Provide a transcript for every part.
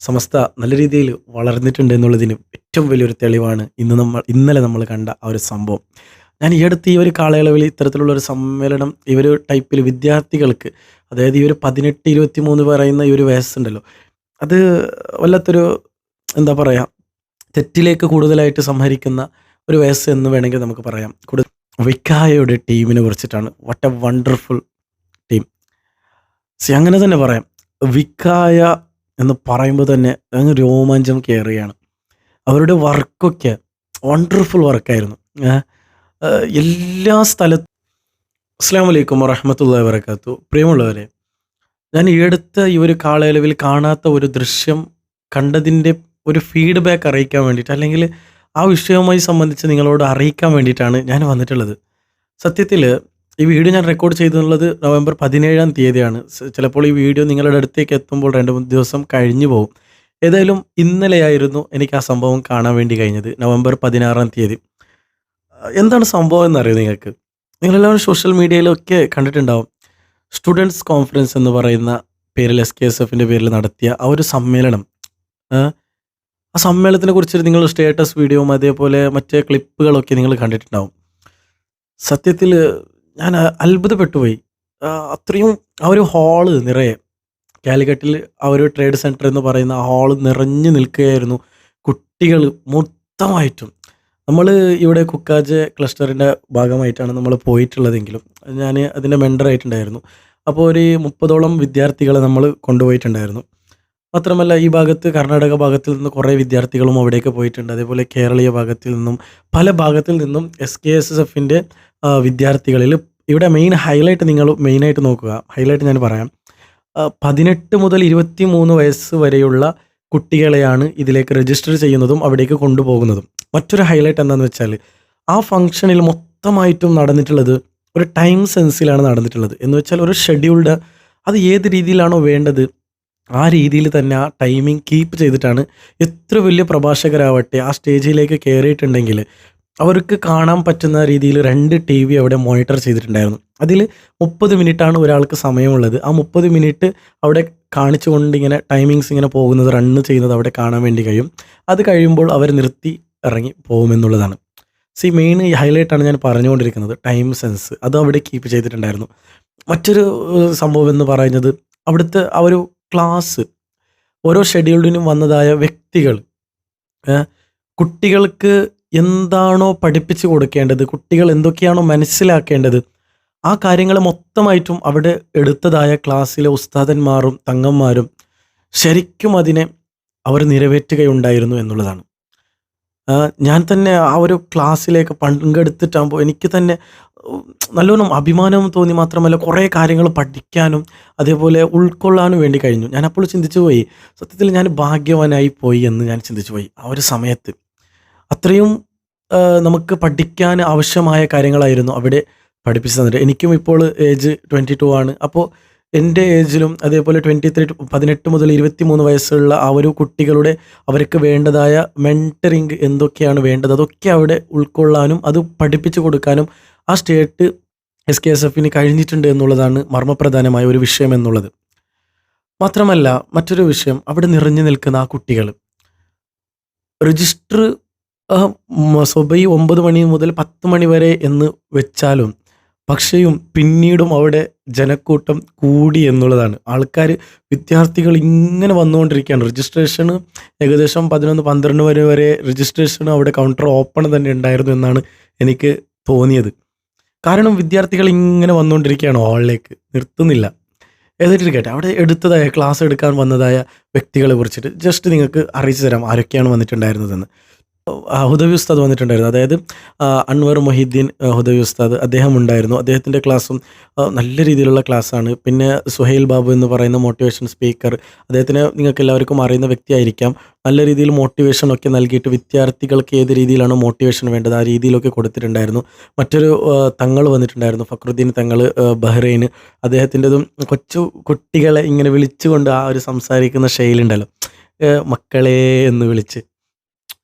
സമസ്ത നല്ല രീതിയിൽ വളർന്നിട്ടുണ്ട് എന്നുള്ളതിന് ഏറ്റവും വലിയൊരു തെളിവാണ് ഇന്ന് നമ്മൾ ഇന്നലെ നമ്മൾ കണ്ട ആ ഒരു സംഭവം. ഞാൻ ഈ അടുത്ത് ഈ ഒരു കാലയളവിൽ ഇത്തരത്തിലുള്ള ഒരു സമ്മേളനം ഈ ഒരു ടൈപ്പിൽ വിദ്യാർത്ഥികൾക്ക് അതായത് ഈ ഒരു പതിനെട്ട് ഇരുപത്തി മൂന്ന് പറയുന്ന ഈ ഒരു വയസ്സുണ്ടല്ലോ അത് വല്ലാത്തൊരു എന്താ പറയുക തെറ്റിലേക്ക് കൂടുതലായിട്ട് സംഹരിക്കുന്ന ഒരു വയസ്സ് എന്ന് വേണമെങ്കിൽ നമുക്ക് പറയാം. കൂടുതൽ വിക്കായയുടെ ടീമിനെ കുറിച്ചിട്ടാണ്. വാട്ട് എ വണ്ടർഫുൾ ടീം സി അങ്ങനെ തന്നെ പറയാം. വിക്കായ എന്ന് പറയുമ്പോൾ തന്നെ അങ്ങ് രോമാഞ്ചം കയറുകയാണ്. അവരുടെ വർക്കൊക്കെ വണ്ടർഫുൾ വർക്കായിരുന്നു എല്ലാ സ്ഥലത്തും അസ്സാം വലൈക്കും വറഹമത്തല്ലാ വരക്കാത്തു പ്രിയമുള്ളവരെ ഞാൻ ഈ അടുത്ത ഈ ഒരു കാലയളവിൽ കാണാത്ത ഒരു ദൃശ്യം കണ്ടതിന്റെ ഒരു ഫീഡ്ബാക്ക് അറിയിക്കാൻ വേണ്ടിയിട്ട് അല്ലെങ്കിൽ ആ വിഷയവുമായി സംബന്ധിച്ച് നിങ്ങളോട് അറിയിക്കാൻ വേണ്ടിയിട്ടാണ് ഞാൻ വന്നിട്ടുള്ളത്. സത്യത്തിൽ ഈ വീഡിയോ ഞാൻ റെക്കോർഡ് ചെയ്തിട്ടുള്ളത് നവംബർ പതിനേഴാം തീയതിയാണ്. ചിലപ്പോൾ ഈ വീഡിയോ നിങ്ങളുടെ അടുത്തേക്ക് എത്തുമ്പോൾ രണ്ട് മൂന്ന് ദിവസം കഴിഞ്ഞു പോകും. ഏതായാലും ഇന്നലെയായിരുന്നു എനിക്ക് ആ സംഭവം കാണാൻ വേണ്ടി കഴിഞ്ഞത് നവംബർ പതിനാറാം തീയതി. എന്താണ് സംഭവം എന്നറിയോ നിങ്ങൾക്ക്? നിങ്ങളെല്ലാവരും സോഷ്യൽ മീഡിയയിലൊക്കെ കണ്ടിട്ടുണ്ടാവും. സ്റ്റുഡൻസ് കോൺഫറൻസ് എന്ന് പറയുന്ന പേരിൽ എസ് കെ എസ് എഫിന്റെ പേരിൽ നടത്തിയ ആ ഒരു സമ്മേളനം. ആ സമ്മേളനത്തിനെ കുറിച്ച് നിങ്ങൾ സ്റ്റേറ്റസ് വീഡിയോ അതേപോലെ മറ്റേ ക്ലിപ്പുകളൊക്കെ നിങ്ങൾ കണ്ടിട്ടുണ്ടാവും. സത്യത്തിൽ ഞാൻ അത്ഭുതപ്പെട്ടുപോയി. അത്രയും ആ ഒരു ഹാൾ നിറയെ. കാലിക്കട്ടിൽ ആ ഒരു ട്രേഡ് സെന്റർ എന്ന് പറയുന്ന ആ ഹാൾ നിറഞ്ഞു നിൽക്കുകയായിരുന്നു. കുട്ടികൾ മൊത്തമായിട്ടും. നമ്മൾ ഇവിടെ കുക്കാജ് ക്ലസ്റ്ററിന്റെ ഭാഗമായിട്ടാണ് നമ്മൾ പോയിട്ടുള്ളതെങ്കിലും. ഞാൻ അതിന്റെ മെൻഡറായിട്ടുണ്ടായിരുന്നു അപ്പോൾ ഒരു മുപ്പതോളം വിദ്യാർത്ഥികളെ നമ്മൾ കൊണ്ടുപോയിട്ടുണ്ടായിരുന്നു. മാത്രമല്ല ഈ ഭാഗത്ത് കർണാടക ഭാഗത്തിൽ നിന്ന് കുറേ വിദ്യാർത്ഥികളും അവിടേക്ക് പോയിട്ടുണ്ട്. അതേപോലെ കേരളീയ ഭാഗത്തിൽ നിന്നും പല ഭാഗത്തിൽ നിന്നും എസ് കെ എസ് എസ് എഫിന്റെ വിദ്യാർത്ഥികളിൽ ഇവിടെ മെയിൻ ഹൈലൈറ്റ് നിങ്ങൾ മെയിനായിട്ട് നോക്കുക. ഹൈലൈറ്റ് ഞാൻ പറയാം. പതിനെട്ട് മുതൽ ഇരുപത്തി മൂന്ന് വയസ്സ് വരെയുള്ള കുട്ടികളെയാണ് ഇതിലേക്ക് രജിസ്റ്റർ ചെയ്യുന്നതും അവിടേക്ക് കൊണ്ടുപോകുന്നതും. മറ്റൊരു ഹൈലൈറ്റ് എന്താണെന്ന് വെച്ചാൽ ആ ഫംഗ്ഷനിൽ മൊത്തമായിട്ടും നടന്നിട്ടുള്ളത് ഒരു ടൈം സെൻസിലാണ് നടന്നിട്ടുള്ളത്. എന്ന് വെച്ചാൽ ഒരു ഷെഡ്യൂൾഡ് അത് ഏത് രീതിയിലാണോ വേണ്ടത് ആ രീതിയിൽ തന്നെ ആ ടൈമിംഗ് കീപ്പ് ചെയ്തിട്ടാണ് എത്ര വലിയ പ്രഭാഷകരാവട്ടെ ആ സ്റ്റേജിലേക്ക് കയറിയിട്ടുണ്ടെങ്കിൽ അവർക്ക് കാണാൻ പറ്റുന്ന രീതിയിൽ രണ്ട് ടി വി അവിടെ മോണിറ്റർ ചെയ്തിട്ടുണ്ടായിരുന്നു. അതിൽ മുപ്പത് ആണ് ഒരാൾക്ക് സമയമുള്ളത്. ആ മുപ്പത് മിനിറ്റ് അവിടെ കാണിച്ചുകൊണ്ട് ഇങ്ങനെ ടൈമിങ്സ് ഇങ്ങനെ പോകുന്നത് റണ്ണ് ചെയ്യുന്നത് അവിടെ കാണാൻ വേണ്ടി കഴിയും. അത് കഴിയുമ്പോൾ അവർ നിർത്തി ഇറങ്ങി പോകുമെന്നുള്ളതാണ്. സി മെയിൻ ഹൈലൈറ്റാണ് ഞാൻ പറഞ്ഞുകൊണ്ടിരിക്കുന്നത് ടൈം സെൻസ് അത് അവിടെ കീപ്പ് ചെയ്തിട്ടുണ്ടായിരുന്നു. മറ്റൊരു സംഭവം എന്ന് പറയുന്നത് അവിടുത്തെ ആ ഒരു ക്ലാസ് ഓരോ ഷെഡ്യൂൾഡിനും വന്നതായ വ്യക്തികൾ കുട്ടികൾക്ക് എന്താണോ പഠിപ്പിച്ചു കൊടുക്കേണ്ടത് കുട്ടികൾ എന്തൊക്കെയാണോ മനസ്സിലാക്കേണ്ടത് ആ കാര്യങ്ങൾ മൊത്തമായിട്ടും അവിടെ എടുത്തതായ ക്ലാസ്സിലെ ഉസ്താദന്മാരും തങ്ങന്മാരും ശരിക്കും അതിനെ അവർ നിറവേറ്റുകയുണ്ടായിരുന്നു എന്നുള്ളതാണ്. ഞാൻ തന്നെ ആ ഒരു ക്ലാസ്സിലേക്ക് പങ്കെടുത്തിട്ടാകുമ്പോൾ എനിക്ക് തന്നെ നല്ലോണം അഭിമാനവും തോന്നി മാത്രമല്ല കുറേ കാര്യങ്ങൾ പഠിക്കാനും അതേപോലെ ഉൾക്കൊള്ളാനും വേണ്ടി കഴിഞ്ഞു. ഞാൻ അപ്പോൾ ചിന്തിച്ചു പോയി സത്യത്തിൽ ഞാൻ ഭാഗ്യവാനായി പോയി എന്ന് ഞാൻ ചിന്തിച്ചു പോയി ആ ഒരു സമയത്ത്. അത്രയും നമുക്ക് പഠിക്കാൻ ആവശ്യമായ കാര്യങ്ങളായിരുന്നു അവിടെ പഠിപ്പിച്ചു തന്നിട്ട് എനിക്കും ഇപ്പോൾ ഏജ് ട്വന്റി ടു ആണ്. അപ്പോൾ എന്റെ ഏജിലും അതേപോലെ ട്വന്റി ത്രീ പതിനെട്ട് മുതൽ ഇരുപത്തി മൂന്ന് വയസ്സുള്ള ആ ഒരു കുട്ടികളുടെ അവർക്ക് വേണ്ടതായ മെന്ററിങ് എന്തൊക്കെയാണ് വേണ്ടത്? അതൊക്കെ അവിടെ ഉൾക്കൊള്ളാനും അത് പഠിപ്പിച്ചു കൊടുക്കാനും ആ സ്റ്റേറ്റ് എസ് കെ എസ് എഫിന് കഴിഞ്ഞിട്ടുണ്ട് എന്നുള്ളതാണ് മർമ്മപ്രധാനമായ ഒരു വിഷയം എന്നുള്ളത്. മാത്രമല്ല മറ്റൊരു വിഷയം അവിടെ നിറഞ്ഞു നിൽക്കുന്ന ആ കുട്ടികൾ. രജിസ്റ്റർ സ്വബൈ ഒമ്പത് മണി മുതൽ പത്ത് മണി വരെ എന്ന് വെച്ചാലും പക്ഷേയും പിന്നീടും അവിടെ ജനക്കൂട്ടം കൂടി എന്നുള്ളതാണ്. ആൾക്കാർ വിദ്യാർത്ഥികൾ ഇങ്ങനെ വന്നുകൊണ്ടിരിക്കുകയാണ്. രജിസ്ട്രേഷന് ഏകദേശം പതിനൊന്ന് പന്ത്രണ്ട് വരെ വരെ രജിസ്ട്രേഷൻ അവിടെ കൗണ്ടർ ഓപ്പൺ തന്നെ ഉണ്ടായിരുന്നു എന്നാണ് എനിക്ക് തോന്നിയത്. കാരണം വിദ്യാർത്ഥികൾ ഇങ്ങനെ വന്നുകൊണ്ടിരിക്കുകയാണ് ഹാളിലേക്ക് നിർത്തുന്നില്ല. ഏതായിട്ടിരിക്കട്ടെ അവിടെ എടുത്തതായ ക്ലാസ് എടുക്കാൻ വന്നതായ വ്യക്തികളെ കുറിച്ചിട്ട് ജസ്റ്റ് നിങ്ങൾക്ക് അറിയിച്ചു തരാം ആരൊക്കെയാണ് വന്നിട്ടുണ്ടായിരുന്നതെന്ന്. ഹുദവി ഉസ്താദ് വന്നിട്ടുണ്ടായിരുന്നു. അതായത് അൻവർ മൊഹീദ്ദീൻ ഹുദവി ഉസ്താദ് അദ്ദേഹം ഉണ്ടായിരുന്നു അദ്ദേഹത്തിന്റെ ക്ലാസ്സും നല്ല രീതിയിലുള്ള ക്ലാസ്സാണ്. പിന്നെ സുഹൈൽ ബാബു എന്ന് പറയുന്ന മോട്ടിവേഷൻ സ്പീക്കർ അദ്ദേഹത്തിനെ നിങ്ങൾക്ക് എല്ലാവർക്കും അറിയുന്ന വ്യക്തിയായിരിക്കാം. നല്ല രീതിയിൽ മോട്ടിവേഷൻ ഒക്കെ നൽകിയിട്ട് വിദ്യാർത്ഥികൾക്ക് ഏത് രീതിയിലാണ് മോട്ടിവേഷൻ വേണ്ടത് ആ രീതിയിലൊക്കെ കൊടുത്തിട്ടുണ്ടായിരുന്നു. മറ്റൊരു തങ്ങൾ വന്നിട്ടുണ്ടായിരുന്നു ഫക്രുദ്ദീൻ തങ്ങൾ ബഹ്റൈന്. അദ്ദേഹത്തിന്റെതും കൊച്ചു കുട്ടികളെ ഇങ്ങനെ വിളിച്ചുകൊണ്ട് ആ ഒരു സംസാരിക്കുന്ന ശൈലി ഉണ്ടല്ലോ മക്കളെ എന്ന് വിളിച്ച്.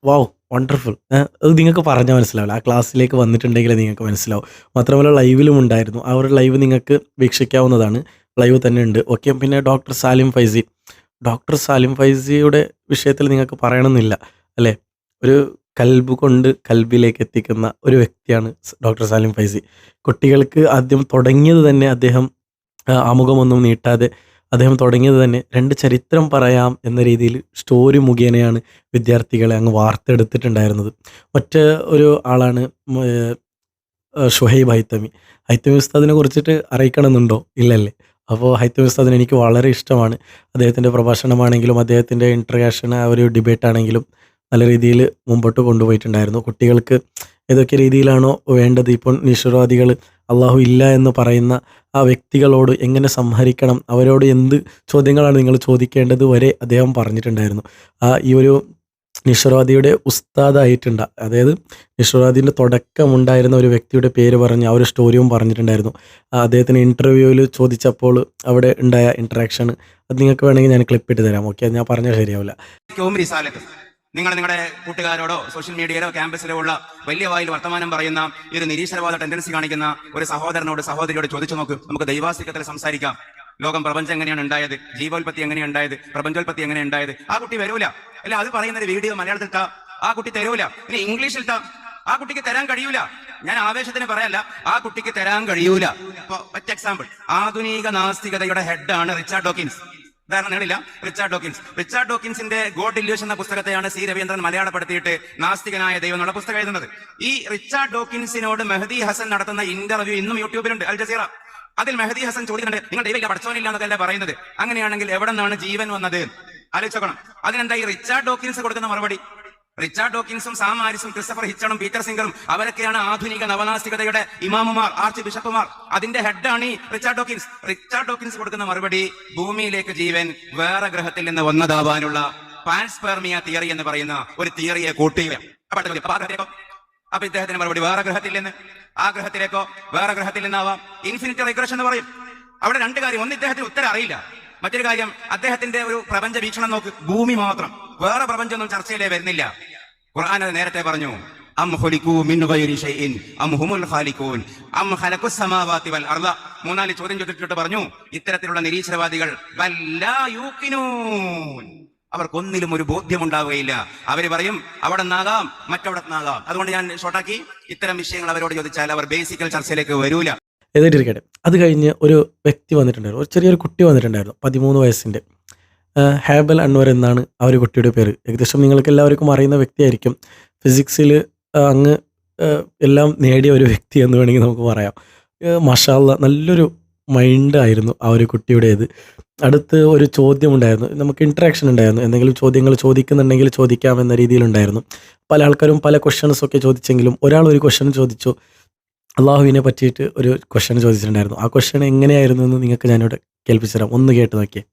വാവ് വണ്ടർഫുൾ അത് നിങ്ങൾക്ക് പറഞ്ഞാൽ മനസ്സിലാവില്ല. ആ ക്ലാസ്സിലേക്ക് വന്നിട്ടുണ്ടെങ്കിൽ നിങ്ങൾക്ക് മനസ്സിലാവും. മാത്രമല്ല ലൈവിലും ഉണ്ടായിരുന്നു. ആ ഒരു ലൈവ് നിങ്ങൾക്ക് വീക്ഷിക്കാവുന്നതാണ്. ലൈവ് തന്നെ ഉണ്ട്. ഓക്കെ പിന്നെ ഡോക്ടർ സാലിം ഫൈസി. ഡോക്ടർ സാലിം ഫൈസിയുടെ വിഷയത്തിൽ നിങ്ങൾക്ക് പറയണമെന്നില്ല. അല്ലേ? ഒരു കൽബ് കൊണ്ട് കൽബിലേക്ക് എത്തിക്കുന്ന ഒരു വ്യക്തിയാണ് ഡോക്ടർ സാലിം ഫൈസി. കുട്ടികൾക്ക് ആദ്യം തുടങ്ങിയത് തന്നെ അദ്ദേഹം ആമുഖമൊന്നും നീട്ടാതെ അദ്ദേഹം തുടങ്ങിയത് തന്നെ രണ്ട് ചരിത്രം പറയാം എന്ന രീതിയിൽ സ്റ്റോറി മുഖേനയാണ് വിദ്യാർത്ഥികളെ അങ്ങ് വാർത്തെടുത്തിട്ടുണ്ടായിരുന്നത്. ഒറ്റ ഒരു ആളാണ് ഷുഹൈബ് ഹൈത്തമി. ഹൈത്തമി ഉസ്താദിനെ കുറിച്ചിട്ട് അറിയിക്കണമെന്നുണ്ടോ? ഇല്ലല്ലേ? അപ്പോൾ ഹൈത്തമി ഉസ്താദിന് എനിക്ക് വളരെ ഇഷ്ടമാണ്. അദ്ദേഹത്തിന്റെ പ്രഭാഷണമാണെങ്കിലും അദ്ദേഹത്തിന്റെ ഇൻട്രൊഗേഷൻ ആ ഒരു ഡിബേറ്റ് ആണെങ്കിലും നല്ല രീതിയിൽ മുമ്പോട്ട് കൊണ്ടുപോയിട്ടുണ്ടായിരുന്നു. കുട്ടികൾക്ക് ഏതൊക്കെ രീതിയിലാണോ വേണ്ടത് ഇപ്പോൾ നിരീശ്വരവാദികൾ അള്ളാഹു ഇല്ല എന്ന് പറയുന്ന ആ വ്യക്തികളോട് എങ്ങനെ സംഹരിക്കണം, അവരോട് എന്ത് ചോദ്യങ്ങളാണ് നിങ്ങൾ ചോദിക്കേണ്ടത് വരെ അദ്ദേഹം പറഞ്ഞിട്ടുണ്ടായിരുന്നു. ആ ഈ ഒരു നിരീശ്വരവാദിയുടെ ഉസ്താദായിട്ടുണ്ട് അതായത് നിരീശ്വരവാദിന്റെ തുടക്കമുണ്ടായിരുന്ന ഒരു വ്യക്തിയുടെ പേര് പറഞ്ഞ് ആ ഒരു സ്റ്റോറിയും പറഞ്ഞിട്ടുണ്ടായിരുന്നു. അദ്ദേഹത്തിന് ഇന്റർവ്യൂവിൽ ചോദിച്ചപ്പോൾ അവിടെ ഉണ്ടായ ഇൻട്രാക്ഷൻ അത് നിങ്ങൾക്ക് വേണമെങ്കിൽ ഞാൻ ക്ലിപ്പ് ഇട്ട് തരാം. ഓക്കെ. ഞാൻ പറഞ്ഞാൽ ശരിയാവില്ല. നിങ്ങൾ നിങ്ങളുടെ കൂട്ടുകാരോടോ സോഷ്യൽ മീഡിയയിലോ ക്യാമ്പസിലോ ഉള്ള വലിയ വായിൽ വർത്തമാനം പറയുന്ന ഒരു നിരീശ്വരവാദ ടെൻഡൻസി കാണിക്കുന്ന ഒരു സഹോദരനോട് സഹോദരിയോട് ചോദിച്ചു നോക്ക്. നമുക്ക് ദൈവാസ്തികത്തിൽ സംസാരിക്കാം. ലോകം പ്രപഞ്ചം എങ്ങനെയാണ് ഉണ്ടായത്? ജീവോൽപത്തി എങ്ങനെയാണ് ഉണ്ടായത്? പ്രപഞ്ചോൽപത്തി എങ്ങനെയാണ് ഉണ്ടായത്? ആ കുട്ടി വരൂല. അല്ല അത് പറയുന്ന ഒരു വീഡിയോ മലയാളത്തിൽ ഇട്ടാ ആ കുട്ടി തരൂല. ഇനി ഇംഗ്ലീഷിൽ ഇട്ടാ ആ കുട്ടിക്ക് തരാൻ കഴിയൂല. ഞാൻ ആവേശത്തിന് പറയല്ല ആ കുട്ടിക്ക് തരാൻ കഴിയൂല. ഒറ്റ എക്സാമ്പിൾ ആധുനിക നാസ്തികതയുടെ ഹെഡാണ് റിച്ചാർഡ് ഡോക്കിൻസ്. ഉദാഹരണം നേടില്ല. Richard Dawkins. റിച്ചാർഡ് ഡോക്കിൻസിന്റെ ഗോഡ് ഇല്യൂഷൻ എന്ന പുസ്തകത്തെയാണ് സി രവീന്ദ്രൻ മലയാളപ്പെടുത്തിയിട്ട് നാസ്തികനായ ദൈവം എന്നുള്ള പുസ്തകം എഴുതുന്നത്. ഈ റിച്ചാർഡ് ഡോക്കിൻസിനോട് മെഹദി ഹസൻ നടത്തുന്ന ഇന്റർവ്യൂ ഇന്നും യൂട്യൂബിലുണ്ട് അൽ ജസീറ. അതിൽ മെഹദി ഹസൻ ചോദിക്കുന്നുണ്ട് നിങ്ങൾ ദൈവമില്ല പഠിച്ചോനില്ല എന്നൊക്കെ പറയുന്നത്? അങ്ങനെയാണെങ്കിൽ എവിടെ നിന്നാണ് ജീവൻ വന്നത്? ആലോചിച്ചോക്കണം അതിനെന്താ ഈ റിച്ചാർഡ് ഡോക്കിൻസ് കൊടുക്കുന്ന മറുപടി? റിച്ചാർഡ് ഡോക്കിൻസും സാം ആരിസും ക്രിസ്റ്റഫർ ഹിച്ചണും പീറ്റർ സിംഗറും അവരൊക്കെയാണ് ആധുനിക നവനാസ്തികതയുടെ ഇമാമുമാർ ആർച്ച് ബിഷപ്പുമാർ. അതിന്റെ ഹെഡാണ് ഈ റിച്ചാർഡ് ഡോക്കിൻസ്. റിച്ചാർഡ് ഡോക്കിൻസ് കൊടുക്കുന്ന മറുപടി ഭൂമിയിലേക്ക് ജീവൻ വേറെ ഗ്രഹത്തിൽ നിന്ന് വന്നതാവാനുള്ള പാൻസ്പെർമിയ തിയറി എന്ന് പറയുന്ന ഒരു തിയറിയെ കൂട്ടിയില്ല. അപ്പൊ ഇദ്ദേഹത്തിന്റെ മറുപടി വേറെ ഗ്രഹത്തിൽ നിന്ന്. ആ ഗ്രഹത്തിലേക്കോ? വേറെ ഗ്രഹത്തിൽ നിന്നാവാം. ഇൻഫിനിറ്റി റിഗ്രഷൻ എന്ന് പറയും. അവിടെ രണ്ട് കാര്യം. ഒന്ന് ഇദ്ദേഹത്തിന് ഉത്തരം അറിയില്ല. മറ്റൊരു കാര്യം അദ്ദേഹത്തിന്റെ ഒരു പ്രപഞ്ച വീക്ഷണം നോക്ക്. ഭൂമി മാത്രം. വേറെ പ്രപഞ്ചമൊന്നും ചർച്ചയിലേ വരുന്നില്ല. ഖുർആൻ അത് നേരത്തെ പറഞ്ഞു അം ഖുലിഖൂ മിൻ ഗൈരി ഷൈഇൻ അം ഹുമുൽ ഖാലിഖൂൻ അം ഖലഖു സമാവാതി വൽ അർള മൂന്നാൽ ചോദ്യം ചോദിച്ചിട്ട് പറഞ്ഞു ഇത്തരത്തിലുള്ള നിരീശ്വരവാദികൾ വല്ലാ അവർക്കൊന്നിലും ഒരു ബോധ്യം ഉണ്ടാവുകയില്ല അവർ പറയും അവിടെ നിന്നാകാം മറ്റവിടെ നിന്നാകാം അതുകൊണ്ട് ഞാൻ ഷോർട്ടാക്കി ഇത്തരം വിഷയങ്ങൾ അവരോട് ചോദിച്ചാൽ അവർ ബേസിക്കൽ ചർച്ചയിലേക്ക് വരൂല. അത് കഴിഞ്ഞ് ഒരു വ്യക്തി വന്നിട്ടുണ്ടായിരുന്നു. ഒരു ചെറിയൊരു കുട്ടി വന്നിട്ടുണ്ടായിരുന്നു. 13 വയസ്സിന്റെ. ഹാബൽ അൻവർ എന്നാണ് ആ ഒരു കുട്ടിയുടെ പേര്. ഏകദേശം നിങ്ങൾക്ക് എല്ലാവർക്കും അറിയുന്ന വ്യക്തിയായിരിക്കും. ഫിസിക്സിൽ അങ്ങ് എല്ലാം നേടിയ ഒരു വ്യക്തി എന്ന് വേണമെങ്കിൽ നമുക്ക് പറയാം. മഷാല്ല നല്ലൊരു മൈൻഡായിരുന്നു ആ ഒരു കുട്ടിയുടേത്. അടുത്ത് ഒരു ചോദ്യം ഉണ്ടായിരുന്നു നമുക്ക് ഇൻട്രാക്ഷൻ ഉണ്ടായിരുന്നു. എന്തെങ്കിലും ചോദ്യങ്ങൾ ചോദിക്കുന്നുണ്ടെങ്കിൽ ചോദിക്കാം എന്ന രീതിയിലുണ്ടായിരുന്നു. പല ആൾക്കാരും പല ക്വസ്റ്റ്യൻസ് ഒക്കെ ചോദിച്ചെങ്കിലും ഒരാൾ ഒരു ക്വസ്റ്റ്യൻ ചോദിച്ചു. അള്ളാഹുവിനെ പറ്റിയിട്ട് ഒരു ക്വസ്റ്റ്യൻ ചോദിച്ചിട്ടുണ്ടായിരുന്നു. ആ ക്വസ്റ്റ്യൻ എങ്ങനെയായിരുന്നു എന്ന് നിങ്ങൾക്ക് ഞാനിവിടെ കേൾപ്പിച്ചു തരാം. ഒന്ന് കേട്ട് നോക്കിയേ.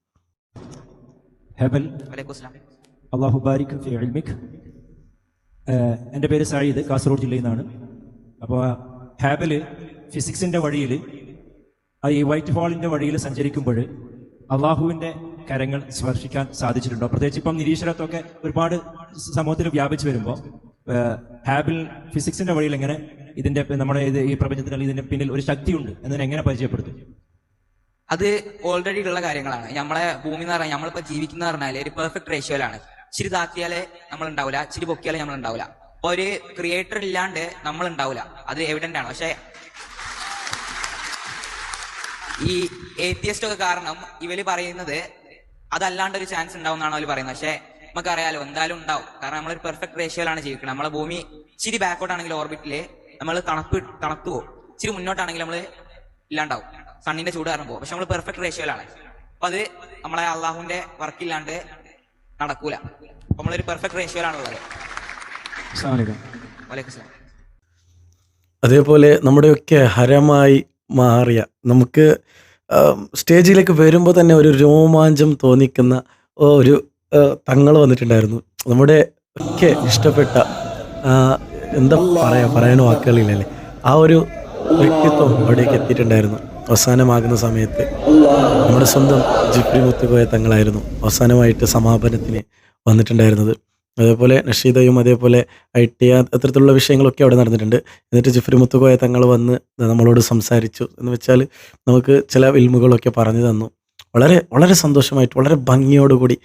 ഹെബൽ. വലൈക്കുസ്സലാം. അള്ളാഹു ബാരിക് ഫി എന്റെ പേര് സായിദ് കാസർഗോഡ് ജില്ലയിൽ നിന്നാണ് അപ്പോൾ ഹാബൽ ഫിസിക്സിന്റെ വഴിയിൽ ഈ വൈറ്റ് ഹോളിന്റെ വഴിയിൽ സഞ്ചരിക്കുമ്പോൾ അള്ളാഹുവിന്റെ കരങ്ങൾ സ്പർശിക്കാൻ സാധിച്ചിട്ടുണ്ടോ? പ്രത്യേകിച്ച് ഇപ്പം നിരീശ്വരത്വമൊക്കെ ഒരുപാട് സമൂഹത്തിൽ വ്യാപിച്ചു വരുമ്പോൾ ഹാബിൽ ഫിസിക്സിന്റെ വഴിയിൽ എങ്ങനെ ഇതിന്റെ നമ്മുടെ ഇത് ഈ പ്രപഞ്ചത്തിന് ഇതിന്റെ പിന്നിൽ ഒരു ശക്തിയുണ്ട് എന്നതിനെ എങ്ങനെ പരിചയപ്പെടുത്തും? അത് ഓൾറെഡി ഉള്ള കാര്യങ്ങളാണ്. നമ്മളെ ഭൂമി എന്ന് പറഞ്ഞാൽ നമ്മളിപ്പോ ജീവിക്കുന്ന പറഞ്ഞാൽ ഒരു പെർഫെക്റ്റ് റേഷ്യോയിലാണ് ചിരി താക്കിയാലെ നമ്മൾ ഉണ്ടാവില്ല ഇച്ചിരി പൊക്കിയാലേ നമ്മൾ ഉണ്ടാവില്ല ഒരു ക്രിയേറ്റർ ഇല്ലാണ്ട് നമ്മൾ ഉണ്ടാവില്ല അത് എവിഡന്റ് ആണ്. പക്ഷെ ഈ ഏത്തിയസ്റ്റ് ഒക്കെ കാരണം ഇവർ പറയുന്നത് അതല്ലാണ്ട് ഒരു ചാൻസ് ഉണ്ടാവും എന്നാണ് അവർ പറയുന്നത്. പക്ഷെ നമുക്കറിയാലോ എന്തായാലും ഉണ്ടാവും. കാരണം നമ്മളൊരു പെർഫെക്റ്റ് റേഷ്യോയിലാണ് ജീവിക്കുന്നത് നമ്മളെ ഭൂമി ചിരി ബാക്കോട്ടാണെങ്കിൽ ഓർബിറ്റിൽ നമ്മൾ തണുപ്പ് തണുത്തു പോകും. ഇച്ചിരി മുന്നോട്ടാണെങ്കിൽ നമ്മൾ ഇല്ലാണ്ടാവും. സണ്ണിന്റെ ചൂട് കാരണം പോകും പക്ഷെ നമ്മൾ പെർഫെക്റ്റ് റേഷ്യോയിലാണ് അപ്പൊ അത് നമ്മളെ അള്ളാഹുവിന്റെ വർക്കില്ലാണ്ട് നടക്കൂല അപ്പൊ നമ്മളൊരു പെർഫെക്റ്റ് റേഷ്യോയിലാണുള്ളത് അതേപോലെ നമ്മുടെയൊക്കെ ഹരമായി മാറിയ നമുക്ക് സ്റ്റേജിലേക്ക് വരുമ്പോൾ തന്നെ ഒരു രോമാഞ്ചം തോന്നിക്കുന്ന ഒരു തങ്ങൾ വന്നിട്ടുണ്ടായിരുന്നു. നമ്മുടെ ഒക്കെ ഇഷ്ടപ്പെട്ട എന്താ പറയാ പറയാനോ വാക്കുകളില്ലല്ലേ. ആ ഒരു വ്യക്തിത്വം അവിടേക്ക് എത്തിയിട്ടുണ്ടായിരുന്നു. അവസാനമാകുന്ന സമയത്ത് നമ്മുടെ സ്വന്തം ജിഫ്രി മുത്തുകോയ തങ്ങളായിരുന്നു അവസാനമായിട്ട് സമാപനത്തിന് വന്നിട്ടുണ്ടായിരുന്നത്. അതേപോലെ നഷീദയും അതേപോലെ ഐ ഐ.ടി. അത്തരത്തിലുള്ള വിഷയങ്ങളൊക്കെ അവിടെ നടന്നിട്ടുണ്ട്. എന്നിട്ട് ജിഫ്രി മുത്തുകോയ തങ്ങൾ വന്ന് നമ്മളോട് സംസാരിച്ചു. എന്ന് വെച്ചാൽ നമുക്ക് ചില വിൽമുകളൊക്കെ പറഞ്ഞു തന്നു. വളരെ വളരെ സന്തോഷമായിട്ട് വളരെ ഭംഗിയോടുകൂടി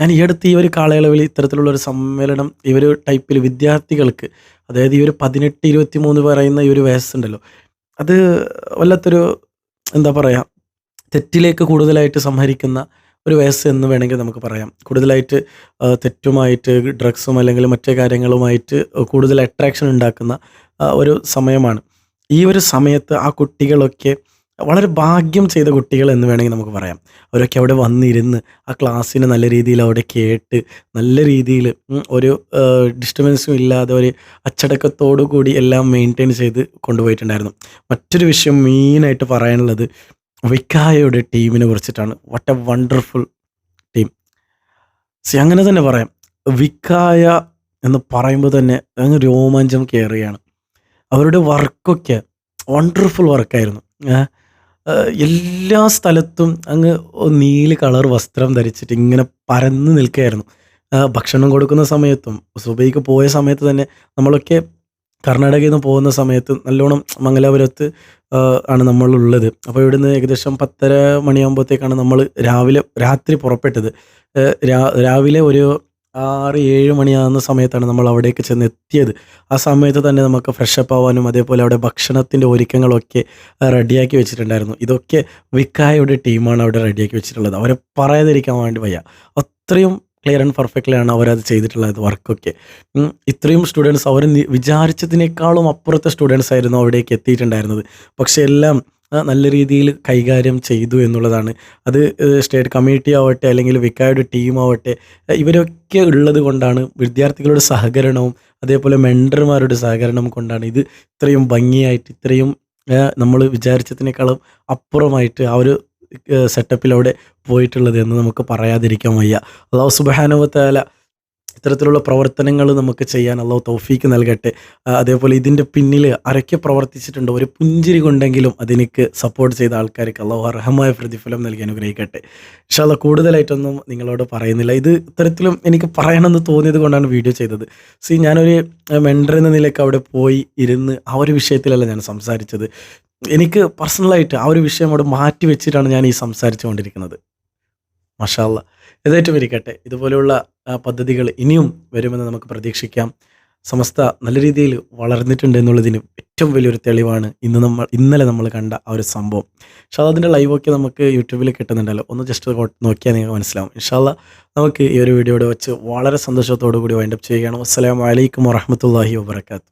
ഞാൻ ഈ അടുത്ത് ഈ ഒരു കാലയളവിൽ ഇത്തരത്തിലുള്ള ഒരു സമ്മേളനം ഈ ഒരു ടൈപ്പിൽ വിദ്യാർത്ഥികൾക്ക് അതായത് ഈ ഒരു പതിനെട്ട് ഇരുപത്തി മൂന്ന് പറയുന്ന ഈ ഒരു വയസ്സുണ്ടല്ലോ അത് വല്ലാത്തൊരു എന്താ പറയുക തെറ്റിലേക്ക് കൂടുതലായിട്ട് സംഹരിക്കുന്ന ഒരു വയസ്സ് എന്ന് വേണമെങ്കിൽ നമുക്ക് പറയാം. കൂടുതലായിട്ട് തെറ്റുമായിട്ട് ഡ്രഗ്സും അല്ലെങ്കിൽ മറ്റു കാര്യങ്ങളുമായിട്ട് കൂടുതൽ അട്രാക്ഷൻ ഉണ്ടാക്കുന്ന ഒരു സമയമാണ്. ഈ ഒരു സമയത്ത് ആ കുട്ടികളൊക്കെ വളരെ ഭാഗ്യം ചെയ്ത കുട്ടികൾ എന്ന് വേണമെങ്കിൽ നമുക്ക് പറയാം. അവരൊക്കെ അവിടെ വന്നിരുന്ന് ആ ക്ലാസ്സിനെ നല്ല രീതിയിൽ അവിടെ കേട്ട് നല്ല രീതിയിൽ ഒരു ഡിസ്റ്റർബൻസും ഇല്ലാതെ ഒരു അച്ചടക്കത്തോടു കൂടി എല്ലാം മെയിന്റെയിൻ ചെയ്ത് കൊണ്ടുപോയിട്ടുണ്ടായിരുന്നു. മറ്റൊരു വിഷയം മെയിനായിട്ട് പറയാനുള്ളത് വിക്കായയുടെ ടീമിനെ കുറിച്ചിട്ടാണ്. വട്ട് എ വണ്ടർഫുൾ ടീം സി അങ്ങനെ തന്നെ പറയാം. വിക്കായ എന്ന് പറയുമ്പോൾ തന്നെ അങ്ങ് രോമാഞ്ചം കയറുകയാണ്. അവരുടെ വർക്കൊക്കെ വണ്ടർഫുൾ വർക്കായിരുന്നു ഏഹ് എല്ലാ സ്ഥലത്തും അങ്ങ് നീല കളർ വസ്ത്രം ധരിച്ചിട്ട് ഇങ്ങനെ പരന്ന് നിൽക്കുകയായിരുന്നു. ഭക്ഷണം കൊടുക്കുന്ന സമയത്തും സുബൈക്ക് പോയ സമയത്ത് തന്നെ നമ്മളൊക്കെ കർണാടകയിൽ നിന്ന് പോകുന്ന സമയത്ത് നല്ലോണം മംഗലാപുരത്ത് ആണ് നമ്മളുള്ളത്. അപ്പോൾ ഇവിടുന്ന് ഏകദേശം പത്തര മണിയാകുമ്പോഴത്തേക്കാണ് നമ്മൾ രാവിലെ രാത്രി പുറപ്പെട്ടത്. രാവിലെ ഒരു ആറ് ഏഴ് മണിയാകുന്ന സമയത്താണ് നമ്മൾ അവിടേക്ക് ചെന്ന് എത്തിയത് ആ സമയത്ത് തന്നെ നമുക്ക് ഫ്രഷപ്പ് ആവാനും അതേപോലെ അവിടെ ഭക്ഷണത്തിന്റെ ഒരുക്കങ്ങളൊക്കെ റെഡിയാക്കി വെച്ചിട്ടുണ്ടായിരുന്നു. ഇതൊക്കെ വിക്കായയുടെ ടീമാണ് അവിടെ റെഡിയാക്കി വെച്ചിട്ടുള്ളത്. അവരെ പറയാതിരിക്കാൻ വേണ്ടി വയ്യ. അത്രയും ക്ലിയർ ആൻഡ് പെർഫെക്റ്റ്ലി ആണ് അവരത് ചെയ്തിട്ടുള്ളത് വർക്കൊക്കെ ഇത്രയും സ്റ്റുഡൻസ് അവർ വിചാരിച്ചതിനേക്കാളും അപ്പുറത്തെ സ്റ്റുഡൻസ് ആയിരുന്നു അവിടേക്ക് എത്തിയിട്ടുണ്ടായിരുന്നത്. പക്ഷേ എല്ലാം നല്ല രീതിയിൽ കൈകാര്യം ചെയ്തു എന്നുള്ളതാണ്. അത് സ്റ്റേറ്റ് കമ്മിറ്റി ആവട്ടെ അല്ലെങ്കിൽ വിക്കായുടെ ടീം ആവട്ടെ ഇവരൊക്കെ ഉള്ളത് കൊണ്ടാണ് വിദ്യാർത്ഥികളുടെ സഹകരണവും അതേപോലെ മെൻഡർമാരുടെ സഹകരണം കൊണ്ടാണ്. ഇത് ഇത്രയും ഭംഗിയായിട്ട് ഇത്രയും നമ്മൾ വിചാരിച്ചതിനേക്കാളും അപ്പുറമായിട്ട് ആ ഒരു സെറ്റപ്പിൽ അവിടെ പോയിട്ടുള്ളത് എന്ന് നമുക്ക് പറയാതിരിക്കാൻ വയ്യ. അള്ളാഹു സുബാനുവത്താല ഇത്തരത്തിലുള്ള പ്രവർത്തനങ്ങൾ നമുക്ക് ചെയ്യാൻ അള്ളാഹു തൗഫീക്ക് നൽകട്ടെ. അതേപോലെ ഇതിന്റെ പിന്നിൽ അരയ്ക്ക് പ്രവർത്തിച്ചിട്ടുണ്ട്. ഒരു പുഞ്ചിരി കൊണ്ടെങ്കിലും അതിനേക്ക് സപ്പോർട്ട് ചെയ്ത ആൾക്കാർക്ക് അള്ളാഹു അർഹമായ പ്രതിഫലം നൽകി അനുഗ്രഹിക്കട്ടെ. ഇൻഷാല്ല കൂടുതലായിട്ടൊന്നും നിങ്ങളോട് പറയുന്നില്ല. ഇത് ഇത്തരത്തിലും എനിക്ക് പറയണമെന്ന് തോന്നിയത് കൊണ്ടാണ് വീഡിയോ ചെയ്തത്. സി ഞാനൊരു മെൻഡർ എന്ന നിലയ്ക്ക് അവിടെ പോയി ഇരുന്ന് ആ ഒരു വിഷയത്തിലല്ല ഞാൻ സംസാരിച്ചത്. എനിക്ക് പേഴ്സണലായിട്ട് ആ ഒരു വിഷയം അവിടെ മാറ്റി വെച്ചിട്ടാണ് ഞാൻ ഈ സംസാരിച്ചു കൊണ്ടിരിക്കുന്നത് മഷാല്ല ഏതായിട്ടും ഇരിക്കട്ടെ ഇതുപോലെയുള്ള പദ്ധതികൾ ഇനിയും വരുമെന്ന് നമുക്ക് പ്രതീക്ഷിക്കാം. സമസ്ത നല്ല രീതിയിൽ വളർന്നിട്ടുണ്ട് എന്നുള്ളതിന് ഏറ്റവും വലിയൊരു തെളിവാണ് ഇന്ന് നമ്മൾ ഇന്നലെ നമ്മൾ കണ്ട ആ ഒരു സംഭവം. അതിന്റെ ലൈവൊക്കെ നമുക്ക് യൂട്യൂബിൽ കിട്ടുന്നുണ്ടല്ലോ. ഒന്ന് ജസ്റ്റ് നോക്കിയാൽ നിങ്ങൾക്ക് മനസ്സിലാവും. ഇൻഷാല്ല നമുക്ക് ഈ ഒരു വീഡിയോയുടെ വെച്ച് വളരെ സന്തോഷത്തോടു കൂടി വൈൻഡപ്പ് ചെയ്യുകയാണ്. അസ്സലാമു അലൈക്കും വറഹമത്തല്ലാഹി വാബർക്കാത്തു